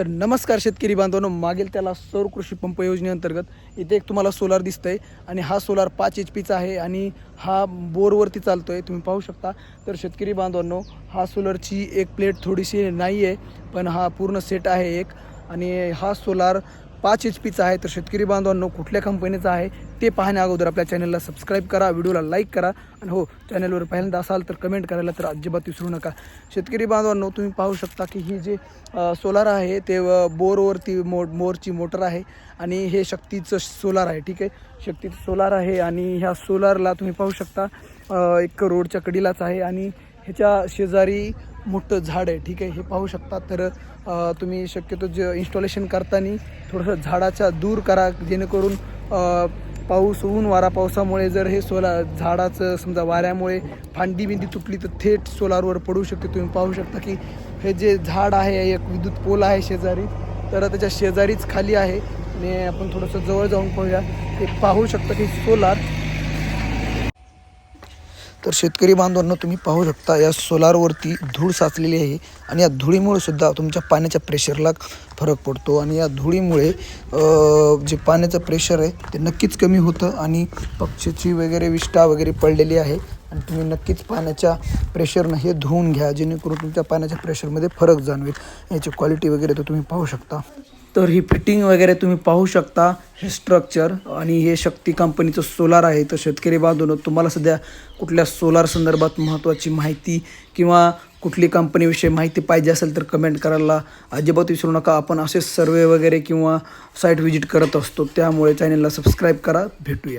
तर नमस्कार शेतकरी बांधवांनो मागील त्याला सौर कृषी पंप योजनेअंतर्गत इथे एक तुम्हाला सोलार दिसतंय आणि हा सोलार पाच एच पीचा आहे आणि हा बोरवरती चालतो आहे तुम्ही पाहू शकता. तर शेतकरी बांधवांनो हा सोलरची एक प्लेट थोडीशी नाही आहे पण हा पूर्ण सेट आहे एक. आणि हा सोलार पाच एच पीचा आहे तर शेतकरी बांधवांनो कुठल्या कंपनीचा आहे ते पाहण्या अगोदर आपल्या चॅनलला सबस्क्राईब करा व्हिडिओला लाईक करा. आणि हो चॅनलवर पहिल्यांदा असाल तर कमेंट करायला तर अजिबात विसरू नका. शेतकरी बांधवांनो तुम्ही पाहू शकता की ही जे सोलार आहे ते बोरवरती मो मोरची मोटर आहे. आणि हे शक्तीचं सोलार आहे ठीक आहे? शक्तीचं सोलार आहे आणि ह्या सोलारला तुम्ही पाहू शकता एक रोडच्या कडीलाच आहे. आणि ह्याच्या शेजारी मोठं झाड आहे ठीक आहे? हे पाहू शकता. तर तुम्ही शक्यतो जे इन्स्टॉलेशन करताना थोडंसं झाडाच्या दूर करा जेणेकरून पाऊस ऊन वारा पावसामुळे जर हे सोलार झाडाचं समजा वाऱ्यामुळे फांदी बिंदी तुटली तर थेट सोलारवर पडू शकते. तुम्ही पाहू शकता की हे जे झाड आहे एक विद्युत पोल आहे शेजारी. तर त्याच्या शेजारीच खाली आहे. आणि आपण थोडंसं जवळ जाऊन पाहूया. एक पाहू शकता की सोलार तर शेतकरी बांधवांना तुम्ही पाहू शकता या सोलारवरती धूळ साचलेली आहे आणि या धुळीमुळे सुद्धा तुमच्या पाण्याच्या प्रेशरला फरक पडतो आणि या धुळीमुळे जे पाण्याचं प्रेशर आहे ते नक्कीच कमी होतं आणि पक्षीची वगैरे विष्ठा वगैरे पडलेली आहे आणि तुम्ही नक्कीच पाण्याच्या प्रेशरनं हे धुवून घ्या जेणेकरून तुमच्या पाण्याच्या प्रेशरमध्ये फरक जाणवेल. याची क्वालिटी वगैरे तर तुम्ही पाहू शकता. तर ही फिटिंग वगैरे तुम्ही पाहू शकता हे स्ट्रक्चर आणि हे शक्ती कंपनीचं सोलार आहे. तर शेतकरी बांधून तुम्हाला सध्या कुठल्या सोलार संदर्भात महत्त्वाची माहिती किंवा कुठली कंपनीविषयी माहिती पाहिजे असेल तर कमेंट करायला अजिबात विसरू नका. आपण असे सर्वे वगैरे किंवा साईट व्हिजिट करत असतो. त्यामुळे चॅनलला सबस्क्राईब करा. भेटूया.